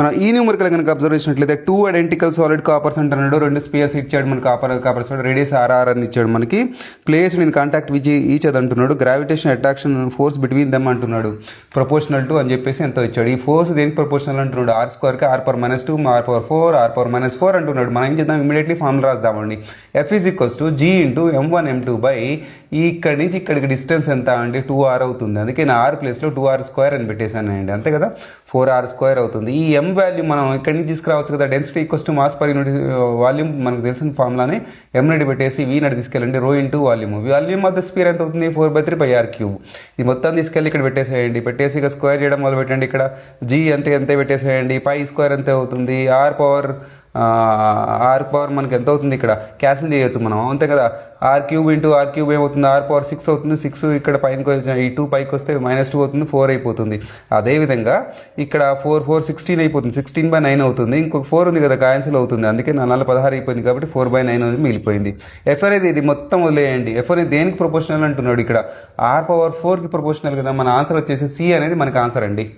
మనం ఈ న్యూమరికల్ కనుక అబ్జర్వ్ చేసినట్లయితే టూ ఐడెంటికల్ సాలిడ్ కాపర్స్ అంటున్నాడు రెండు స్పియర్స్ ఇచ్చాడు మనకి కాపర్ కాపర్స్ రేడియస్ ఆర్ఆర్ అని ఇచ్చాడు మనకి. Place in contact which each అది అంటున్నాడు. Gravitation attraction force between them అంటున్నాడు. ప్రపోర్షనల్ టు అని చెప్పేసి ఎంతో ఇచ్చాడు. ఈ ఫోర్స్ దేనికి ప్రపోర్షనల్ అంటున్నాడు? R స్క్వేర్కి R power minus two R power four R power minus four అంటున్నాడు. మనం ఏం చేద్దాం? Immediately formula రాద్దామండి. F is equals to G into M one M two by ఇక్కడి నుంచి ఇక్కడికి డిస్టెన్స్ ఎంత అంటే టూ ఆర్ అవుతుంది. అందుకే నేను ఆర్ ప్లేస్లో టూ ఆర్ స్క్వేర్ అని పెట్టేశానండి. అంతే కదా? ఫోర్ ఆర్ స్క్వేర్ అవుతుంది. ఈ ఎం వాల్యూ మనం ఎక్కడి నుంచి తీసుకురావచ్చు కదా density equals to mass per unit volume మనకు తెలిసిన ఫార్ములానే ఎం నడి పెట్టేసి వి నడి తీసుకెళ్ళండి rho into volume volume of the sphere ఎంత అవుతుంది? Four by three by R cube ఇది మొత్తం తీసుకెళ్ళి ఇక్కడ పెట్టేసేయండి. పెట్టేసి ఇక స్క్వేర్ చేయడం మొదలు పెట్టండి ఇక్కడ జీ అంటే ఎంత పెట్టేసేయండి? పై స్క్వేర్ ఎంత అవుతుంది? ఆర్ పవర్ ఆర్ పవర్ మనకి ఎంత అవుతుంది ఇక్కడ? క్యాన్సిల్ చేయొచ్చు మనం. అంతే కదా? R cube into R cube ఏమవుతుంది? ఆర్ పవర్ సిక్స్ అవుతుంది. సిక్స్ ఇక్కడ పైన ఈ టూ పైకి వస్తే మైనస్ టూ అవుతుంది. ఫోర్ అయిపోతుంది. అదేవిధంగా ఇక్కడ ఫోర్ ఫోర్ సిక్స్టీన్ అయిపోతుంది. సిక్స్టీన్ బై నైన్ అవుతుంది. ఇంకొక ఫోర్ ఉంది కదా క్యాన్సిల్ అవుతుంది. అందుకే నా నాలుగు పదహారు అయిపోయింది కాబట్టి ఫోర్ బై నైన్ అనేది మిగిలిపోయింది. ఎఫ్ అనేది ఇది మొత్తం వదిలేయండి. ఎఫ్ అనేది దేనికి ప్రొపోర్షనల్ అంటున్నాడు ఇక్కడ? ఆర్ పవర్ ఫోర్కి ప్రొపోర్షనల్ కదా? మన ఆన్సర్ వచ్చేసి సి అనేది మనకి ఆన్సర్ అండి.